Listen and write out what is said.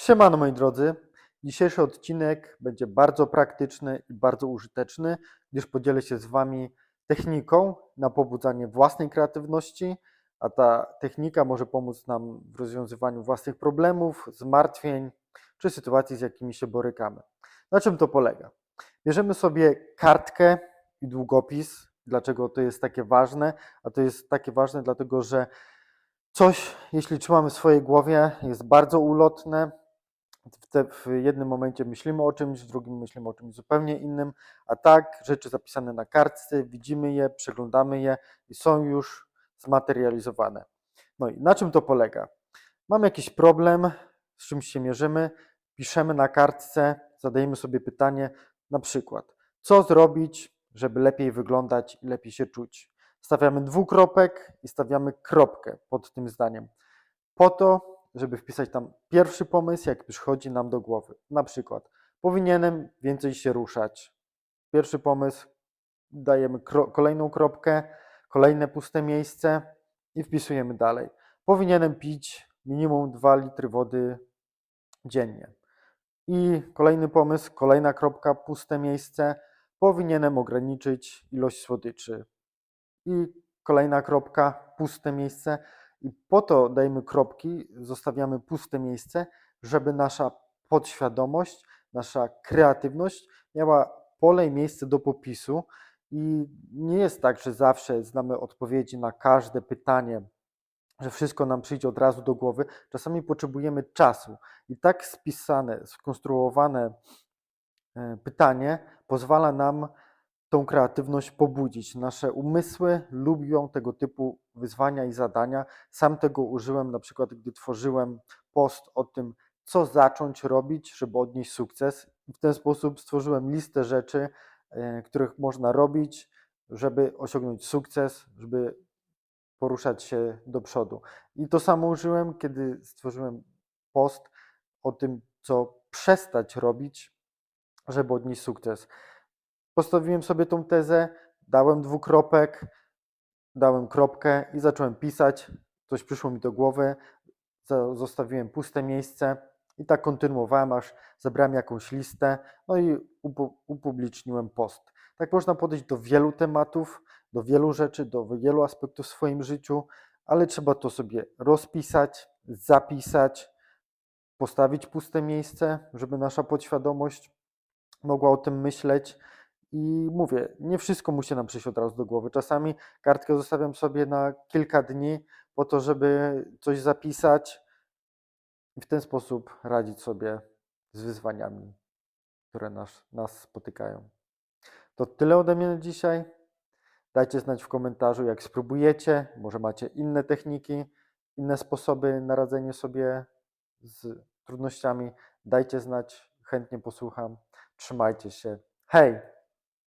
Siemano moi drodzy. Dzisiejszy odcinek będzie bardzo praktyczny i bardzo użyteczny, gdyż podzielę się z Wami techniką na pobudzanie własnej kreatywności, a ta technika może pomóc nam w rozwiązywaniu własnych problemów, zmartwień czy sytuacji, z jakimi się borykamy. Na czym to polega? Bierzemy sobie kartkę i długopis. Dlaczego to jest takie ważne? A to jest takie ważne, dlatego że coś, jeśli trzymamy w swojej głowie, jest bardzo ulotne, w, te, w jednym momencie myślimy o czymś, w drugim myślimy o czymś zupełnie innym, a tak rzeczy zapisane na kartce, widzimy je, przeglądamy je i są już zmaterializowane. No i na czym to polega? Mamy jakiś problem, z czymś się mierzymy, piszemy na kartce, zadajemy sobie pytanie, na przykład, co zrobić, żeby lepiej wyglądać i lepiej się czuć. Stawiamy dwukropek i stawiamy kropkę pod tym zdaniem. Po to, żeby wpisać tam pierwszy pomysł, jaki przychodzi nam do głowy. Na przykład, powinienem więcej się ruszać. Pierwszy pomysł, dajemy kro- kolejną kropkę, kolejne puste miejsce i wpisujemy dalej. Powinienem pić minimum 2 litry wody dziennie. I kolejny pomysł, kolejna kropka, puste miejsce. Powinienem ograniczyć ilość słodyczy. I kolejna kropka, puste miejsce. I po to dajemy kropki, zostawiamy puste miejsce, żeby nasza podświadomość, nasza kreatywność miała pole i miejsce do popisu. I nie jest tak, że zawsze znamy odpowiedzi na każde pytanie, że wszystko nam przyjdzie od razu do głowy. Czasami potrzebujemy czasu. I tak spisane, skonstruowane e, pytanie pozwala nam tą kreatywność pobudzić. Nasze umysły lubią tego typu wyzwania i zadania. Sam tego użyłem, na przykład, gdy tworzyłem post o tym, co zacząć robić, żeby odnieść sukces. W ten sposób stworzyłem listę rzeczy, e, których można robić, żeby osiągnąć sukces, żeby poruszać się do przodu. I to samo użyłem, kiedy stworzyłem post o tym, co przestać robić, żeby odnieść sukces. Postawiłem sobie tą tezę, dałem dwukropek, dałem kropkę i zacząłem pisać. Coś przyszło mi do głowy, zostawiłem puste miejsce i tak kontynuowałem, aż zebrałem jakąś listę, no i upu- upubliczniłem post. Tak można podejść do wielu tematów, do wielu rzeczy, do wielu aspektów w swoim życiu, ale trzeba to sobie rozpisać, zapisać, postawić puste miejsce, żeby nasza podświadomość mogła o tym myśleć. I mówię, nie wszystko musi nam przyjść od razu do głowy. Czasami kartkę zostawiam sobie na kilka dni po to, żeby coś zapisać i w ten sposób radzić sobie z wyzwaniami, które nas, nas spotykają. To tyle ode mnie na dzisiaj. Dajcie znać w komentarzu, jak spróbujecie. Może macie inne techniki, inne sposoby na radzenie sobie z trudnościami. Dajcie znać, chętnie posłucham. Trzymajcie się. Hej!